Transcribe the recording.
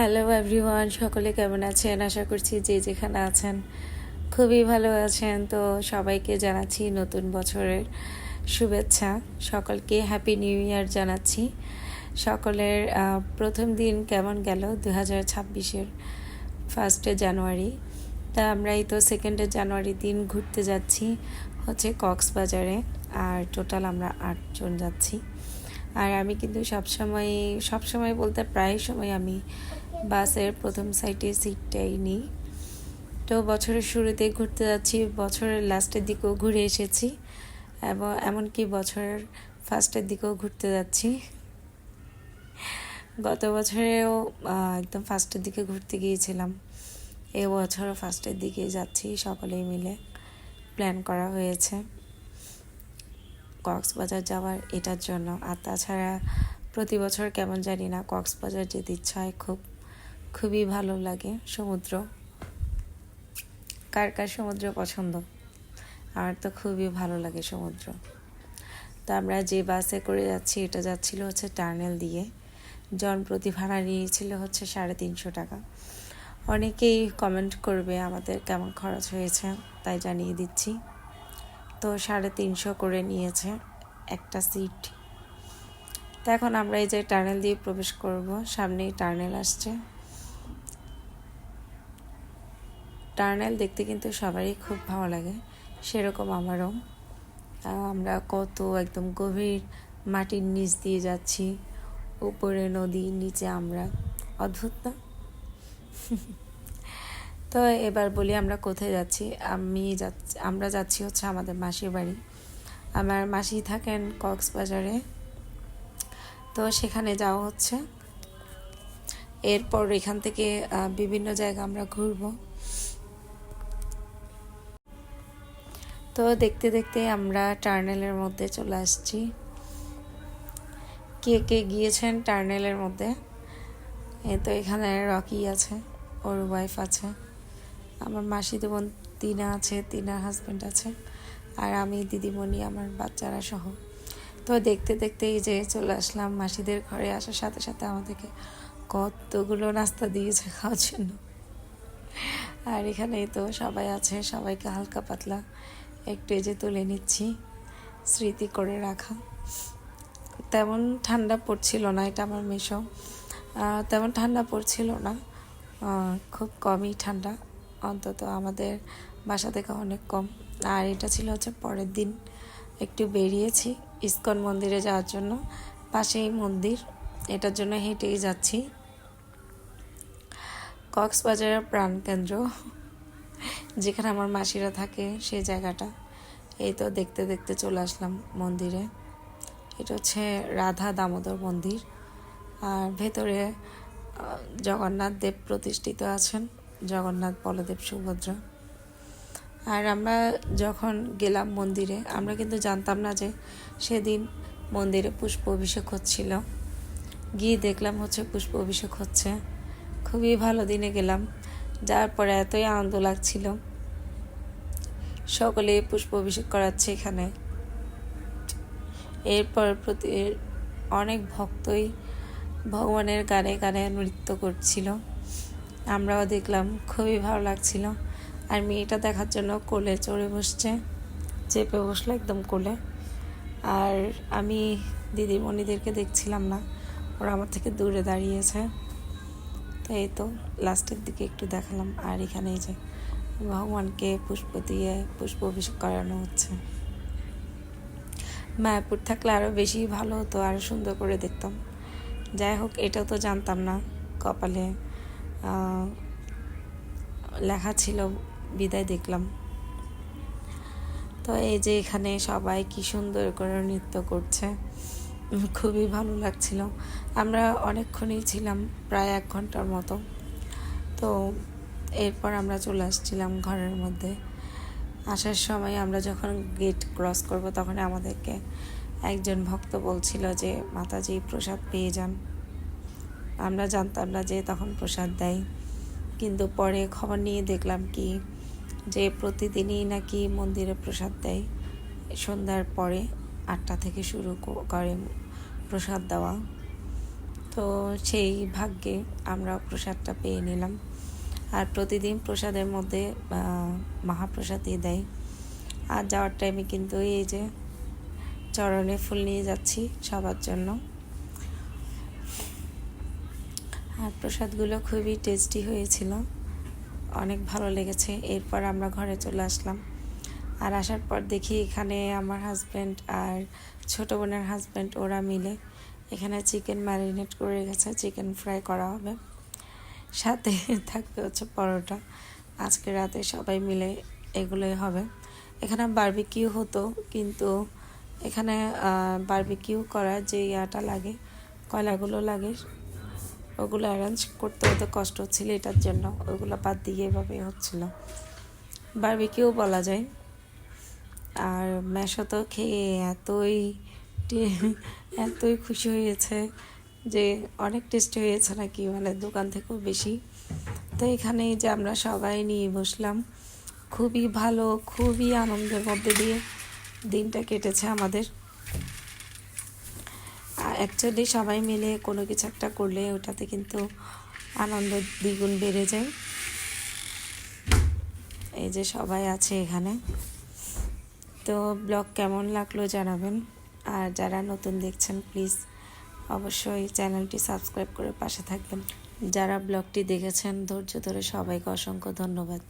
Hello everyone সকলে কেমন আছেন? আশা করছি যে যেখানে আছেন খুবই ভালো আছেন। তো সবাইকে জানাচ্ছি নতুন বছরের শুভেচ্ছা। সকলকে হ্যাপি নিউ ইয়ার জানাচ্ছি। সকলের প্রথম দিন কেমন গেল? দু হাজার ছাব্বিশের ফার্স্টে জানুয়ারি তা আমরা এই তো সেকেন্ডে জানুয়ারি দিন ঘুরতে যাচ্ছি হচ্ছে কক্সবাজারে। আর টোটাল আমরা আটজন যাচ্ছি। আর আমি কিন্তু সবসময় সবসময় বলতে প্রায় সময় আমি বাসের প্রথম সাইডে সিটটাই নিই। তো বছরের শুরুতে ঘুরতে যাচ্ছি, বছরের লাস্টের দিকেও ঘুরে এসেছি এবং এমনকি বছরের ফার্স্টের দিকেও ঘুরতে যাচ্ছি। গত বছরেও একদম ফার্স্টের দিকে ঘুরতে গিয়েছিলাম। এ বছরও ফার্স্টের দিকে যাচ্ছি সকলেই মিলে। প্ল্যান করা হয়েছে কক্সবাজার যাওয়ার এটার জন্য। আর তাছাড়া প্রতি বছর কেমন জানি না কক্সবাজার যেতে ইচ্ছা হয় খুব। খুবই ভালো লাগে সমুদ্র। কার কার সমুদ্র পছন্দ? আমার তো খুবই ভালো লাগে সমুদ্র। তো আমরা যে বাসে করে যাচ্ছি, এটা যাচ্ছিল হচ্ছে টার্নেল দিয়ে। জন প্রতি ভাড়া নিয়েছিল হচ্ছে সাড়ে তিনশো টাকা। অনেকেই কমেন্ট করবে আমাদের কেমন খরচ হয়েছে, তাই জানিয়ে দিচ্ছি। তো সাড়ে তিনশো করে নিয়েছে একটা সিট তো এখন আমরা এই যে টার্নেল দিয়ে প্রবেশ করব, সামনেই টার্নেল আসছে। টার্নেল দেখতে কিন্তু সবারই খুব ভালো লাগে। সেরকম আমারও। আমরা কত একদম গভীর মাটির নিচ দিয়ে যাচ্ছি। উপরে, নদী, নিচে আমরা। অদ্ভুত না? তো এবার বলি আমরা কোথায় যাচ্ছি। আমি যাচ্ছি, আমরা যাচ্ছি হচ্ছে আমাদের মাসির বাড়ি। আমার মাসি থাকেন কক্সবাজারে। তো সেখানে যাওয়া হচ্ছে। এরপর এখান থেকে বিভিন্ন জায়গা আমরা ঘুরবো। তো দেখতে দেখতে আমরা টার্নেলের মধ্যে চলে আসছি। কে কে গিয়েছেন টার্নেলের মধ্যে? এই তো এখানে রকি আছে, ওর ওয়াইফ আছে, আমার মাসিতো বোন তিনা আছে তিনার হাজব্যান্ড আছে, আর আমি, দিদিমণি, আমার বাচ্চারা সহ। তো দেখতে দেখতে এই যে চলে আসলাম মাসিদের ঘরে, আসার সাথে সাথে আমাদেরকে কতগুলো নাস্তা দিয়েছে খাওয়ার জন্য। আর এখানে তো সবাই আছে, সবাইকে হালকা পাতলা একটু এই তুলে নিচ্ছি, স্মৃতি করে রাখা। তেমন ঠান্ডা পড়ছিল না এটা আমার মেশো তেমন ঠান্ডা পড়ছিল না। খুব কমই ঠান্ডা, অন্তত আমাদের বাসা থেকে অনেক কম। আর এটা ছিল হচ্ছে পরের দিন। একটু বেরিয়েছি ইস্কন মন্দিরে যাওয়ার জন্য। পাশেই মন্দির, এটার জন্য হেঁটেই যাচ্ছি। কক্সবাজারের প্রাণকেন্দ্র। যেখানে আমার মাসিরা থাকে, সেই জায়গাটা। এই তো দেখতে দেখতে চলে আসলাম মন্দিরে। এটা হচ্ছে রাধা দামোদর মন্দির। আর ভেতরে জগন্নাথ দেব প্রতিষ্ঠিত আছেন, জগন্নাথ বলদেব সুভদ্রা। আর আমরা যখন গেলাম মন্দিরে, আমরা কিন্তু জানতাম না যে সেদিন মন্দিরে পুষ্প অভিষেক হচ্ছিল। গিয়ে দেখলাম হচ্ছে পুষ্প অভিষেক হচ্ছে। খুবই ভালো দিনে গেলাম। যাওয়ার পরে এতই আনন্দ লাগছিল। সকলে পুষ্প অভিষেক করাচ্ছে এখানে। এরপর প্রতি অনেক ভক্তই ভগবানের গানে গানে নৃত্য করছিল। আমরাও দেখলাম, খুবই ভালো লাগছিল। আর মেয়েটা দেখার জন্য কোলে চড়ে বসছে, চেপে বসল একদম কোলে। আর আমি দিদিমণিদেরকে দেখছিলাম না, ওরা আমার থেকে দূরে দাঁড়িয়েছে। তো এই তো, লাস্টের দিকে একটু দেখালাম, আর এখানে যে ভগবানকে পুষ্প দিয়ে পুষ্প অভিষেক করানো হচ্ছে। মায়াপুর থাকলে আরও বেশি ভালো হতো আরও সুন্দর করে দেখতাম। যাই হোক, এটাও তো জানতাম না, কপালে লেখা ছিল, বিদায় দেখলাম। তো এই যে এখানে সবাই কি সুন্দর করে নৃত্য করছে। খুবই ভালো লাগছিল। আমরা অনেকক্ষণই ছিলাম, প্রায় এক ঘণ্টার মতো। তো এরপর আমরা চলে আসছিলাম ঘরের মধ্যে। আসার সময় আমরা যখন গেট ক্রস করব, তখন আমাদেরকে একজন ভক্ত বলছিল যে, মাতাজি, প্রসাদ পেয়ে যান। আমরা জানতাম না যে তখন প্রসাদ দেয়। কিন্তু পরে খবর নিয়ে দেখলাম কি, যে প্রতিদিনই নাকি মন্দিরে প্রসাদ দেয়। সন্ধ্যার পরে আটটা থেকে শুরু করে প্রসাদ দেওয়া। তো সেই ভাগ্যে আমরা প্রসাদটা পেয়ে নিলাম। আর প্রতিদিন প্রসাদের মধ্যে মহাপ্রসাদই দেয়। আর যাওয়ার টাইমে কিন্তু এই যে চরণে ফুল নিয়ে যাচ্ছি সবার জন্য। আর প্রসাদগুলো খুবই টেস্টি হয়েছিল। অনেক ভালো লেগেছে। এরপর আমরা ঘরে চলে আসলাম। আর আসার পর দেখি এখানে আমার হাজব্যান্ড আর ছোটো বোনের হাজব্যান্ড ওরা মিলে এখানে চিকেন ম্যারিনেট করে গেছে চিকেন ফ্রাই করা হবে। সাথে থাকবে হচ্ছে পরোটা। আজকে রাতে সবাই মিলে এগুলোই হবে। এখানে বারবিকিউ হতো, কিন্তু এখানে বারবিকিউ করার যে ইয়াটা লাগে, কয়লাগুলো লাগে, ওগুলো অ্যারেঞ্জ করতে হতে, কষ্ট হচ্ছিল এটার জন্য। ওগুলো বাদ দিয়ে এভাবে হচ্ছিল। বারবিকিউ বলা যায়। আর ম্যাশো তো খেয়ে এতই এতই খুশি হয়েছে যে অনেক টেস্টি হয়েছে নাকি মানে দোকান থেকেও বেশি। তো এখানে যে আমরা সবাই নিয়ে বসলাম, খুবই ভালো, খুবই আনন্দের মধ্যে দিয়ে দিনটা কেটেছে আমাদের। অ্যাকচুয়ালি সবাই মিলে কোনো কিছু একটা করলে ওটাতে কিন্তু আনন্দ দ্বিগুণ বেড়ে যায়। এই যে সবাই আছে এখানে। তো ব্লগ কেমন লাগল জানাবেন। আর যারা নতুন দেখছেন প্লিজ অবশ্যই চ্যানেলটি সাবস্ক্রাইব করে পাশে থাকবেন। যারা ব্লগটি দেখেছেন, ধৈর্য ধরে সবাইকে অসংখ্য ধন্যবাদ।